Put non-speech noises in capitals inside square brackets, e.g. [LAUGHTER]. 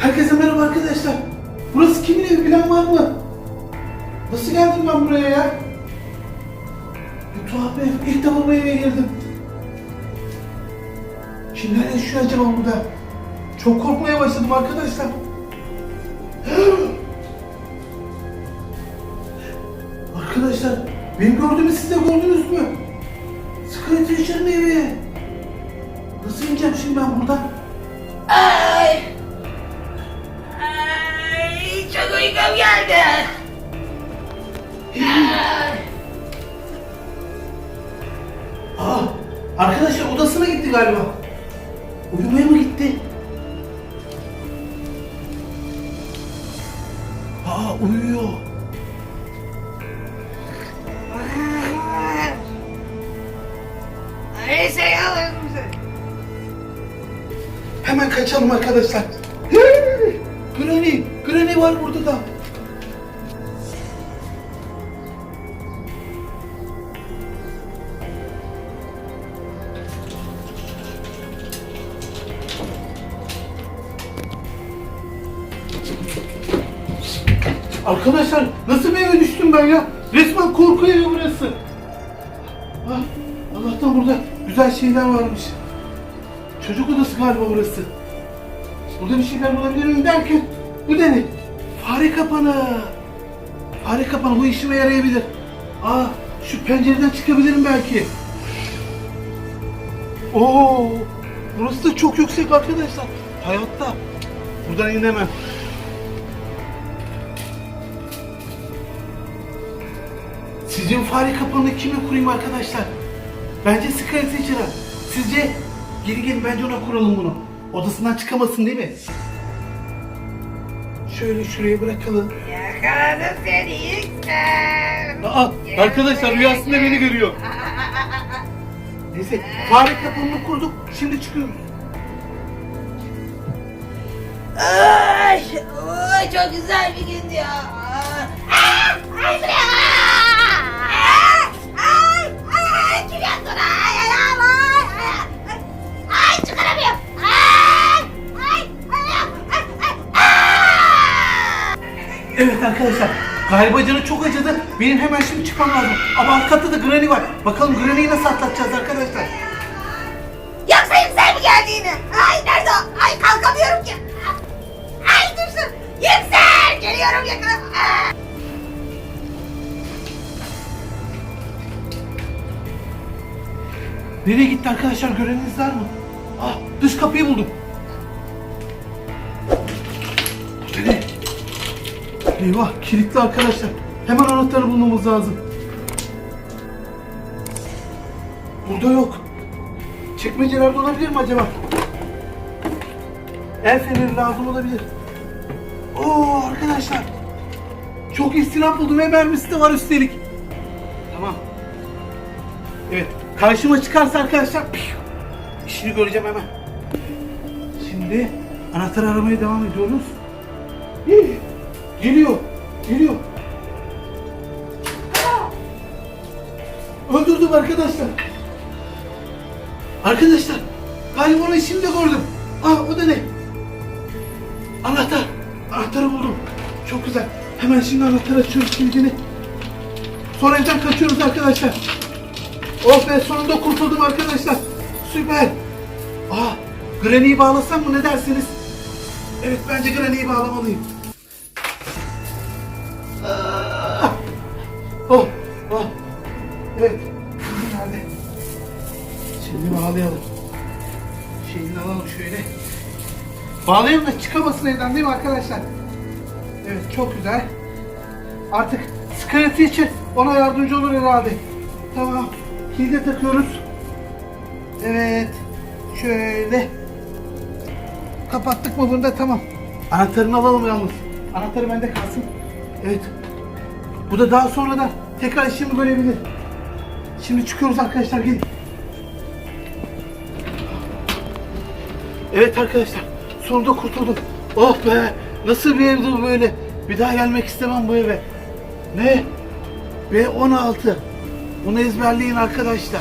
Herkese merhaba arkadaşlar. Burası kimin evi bilen var mı? Nasıl geldim ben buraya ya? Bu tuhaf bir ev. İlk defa bu eve girdim. Kimler yaşıyor acaba burada? Çok korkmaya başladım arkadaşlar. [GASPS] arkadaşlar benim gördüğümü siz de gördünüz mü? Sıkıntı yaşarım evi. Nasıl ineceğim şimdi ben buradan? Ay! Uykum geldi. Aa, arkadaşlar odasına gitti galiba. Uyumaya mı gitti? Aa, uyuyor. Seviyorum seni. Hemen kaçalım arkadaşlar. Granny, Granny var burada da. Arkadaşlar nasıl bir eve düştüm ben ya? Resmen korku evi burası. Ah, Allah'tan burada güzel şeyler varmış. Çocuk odası galiba burası. Burada bir şeyler bulabilir miyim derken bu da ne? Fare kapanı. Fare kapanı bu işime yarayabilir. Aa şu pencereden çıkabilirim belki. Oo burası da çok yüksek arkadaşlar. Hayatta. Buradan inemem. Sizce bu fare kapanını kime kurayım arkadaşlar? Bence Scarlet Witcher'a. Sizce? Geri gelin bence ona kuralım bunu. Odasından çıkamasın değil mi? Şöyle şuraya bırakalım. Yakaladım seni yüksel. Aa, arkadaşlar rüyasında beni görüyor. [LAUGHS] Neyse fare kapanını kurduk. Şimdi çıkıyoruz. Ay! Ay çok güzel bir gündü ya. Ay! Ay! Ay! Evet arkadaşlar. Galiba canı çok acıdı. Benim hemen şimdi çıkmam lazım. Ama alt katta da Granny var. Bakalım Granny'yi nasıl atlatacağız arkadaşlar. Yoksa Yüksel mi geldi yine? Ay nerede o? Ay kalkamıyorum ki. Ay dursun. Yüksel geliyorum yakına. Nereye gitti arkadaşlar göreniniz var mı? Ah dış kapıyı buldum. Eyvah kilitli arkadaşlar. Hemen anahtarı bulmamız lazım. Burada yok. Çekmecelerde olabilir mi acaba? El feneri lazım olabilir. Oo arkadaşlar. Çok istinap buldum ve mermisi de var üstelik. Tamam. Evet. Karşıma çıkarsa arkadaşlar işini göreceğim hemen. Şimdi anahtar aramaya devam ediyoruz. Hii, Geliyor. Geliyor. Öldürdüm arkadaşlar. Arkadaşlar galiba onu şimdi gördüm. Ah o da ne? Anahtar. Anahtarı buldum. Çok güzel. Hemen şimdi anahtar açıyoruz kilidini. Sonra evden kaçıyoruz arkadaşlar. Oh be sonunda kurtuldum arkadaşlar. Süper. Aa, Granny'yi bağlasam mı ne dersiniz? Evet bence Granny'yi bağlamalıyım. Oh, oh. Evet. Nerede? Şimdi bağlayalım. Şeyini alalım şöyle. Bağlayalım da çıkamasın evden değil mi arkadaşlar? Evet çok güzel. Artık Scarlet için ona yardımcı olur herhalde. Tamam. Kilide takıyoruz. Evet. Şöyle. Kapattık mı bunu da tamam. Anahtarını alalım yalnız. Anahtarı bende kalsın. Evet. Bu da daha sonra da tekrar işimi görebilir. Şimdi çıkıyoruz arkadaşlar gelin. Evet arkadaşlar. Sonunda kurtuldum. Oh be. Nasıl bir evdi böyle. Bir daha gelmek istemem bu eve. Ne? B16. Bunu ezberleyin arkadaşlar.